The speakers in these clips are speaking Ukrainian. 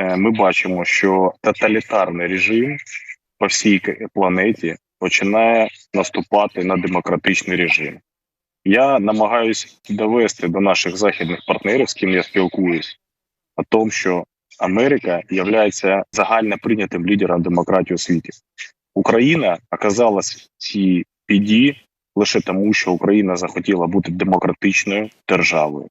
е, ми бачимо, що тоталітарний режим по всій планеті починає наступати на демократичний режим. Я намагаюся довести до наших західних партнерів, з ким я спілкуюсь, о тому, що Америка є загально прийнятим лідером демократії у світі. Україна оказалась в цій біді лише тому, що Україна захотіла бути демократичною державою.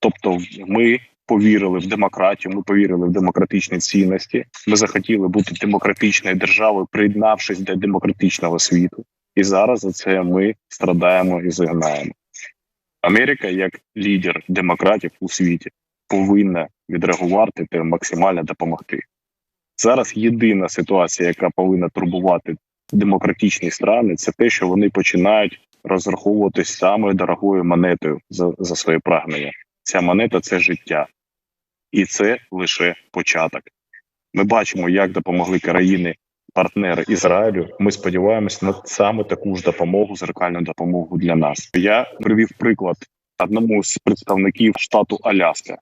Тобто, ми повірили в демократію, ми повірили в демократичні цінності. Ми захотіли бути демократичною державою, приєднавшись до демократичного світу. І зараз за це ми страдаємо і загинаємо. Америка, як лідер демократів у світі, повинна відреагувати та максимально допомогти. Зараз єдина ситуація, яка повинна турбувати демократичні страни, це те, що вони починають розраховуватись самою дорогою монетою за, за своє прагнення. Ця монета це життя, і це лише початок. Ми бачимо, як допомогли країни партнери Ізраїлю. Ми сподіваємось на саме таку ж допомогу, зеркальну допомогу для нас. Я привів приклад одному з представників штату Аляска.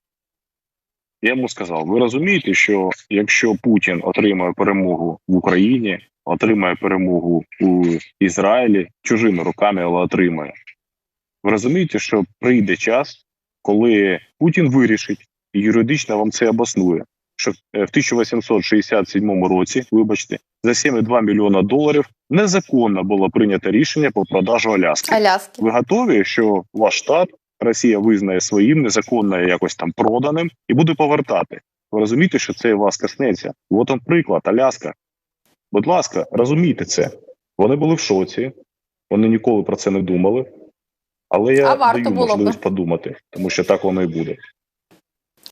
Я йому сказав: ви розумієте, що якщо Путін отримає перемогу в Україні, отримає перемогу у Ізраїлі чужими руками, але отримає. Ви розумієте, що прийде час, коли Путін вирішить і юридично вам це обоснує, що е, в 1867 році, вибачте, за 7,2 мільйона доларів незаконно було прийнято рішення про продажу Аляски. Аляски. Ви готові, що ваш штат Росія визнає своїм незаконно якось там проданим і буде повертати? Ви розумієте, що це вас коснеться? От он приклад, Аляска. Будь ласка, розумійте це. Вони були в шоці, вони ніколи про це не думали. Але я А варто даю можливість подумати, тому що так воно і буде.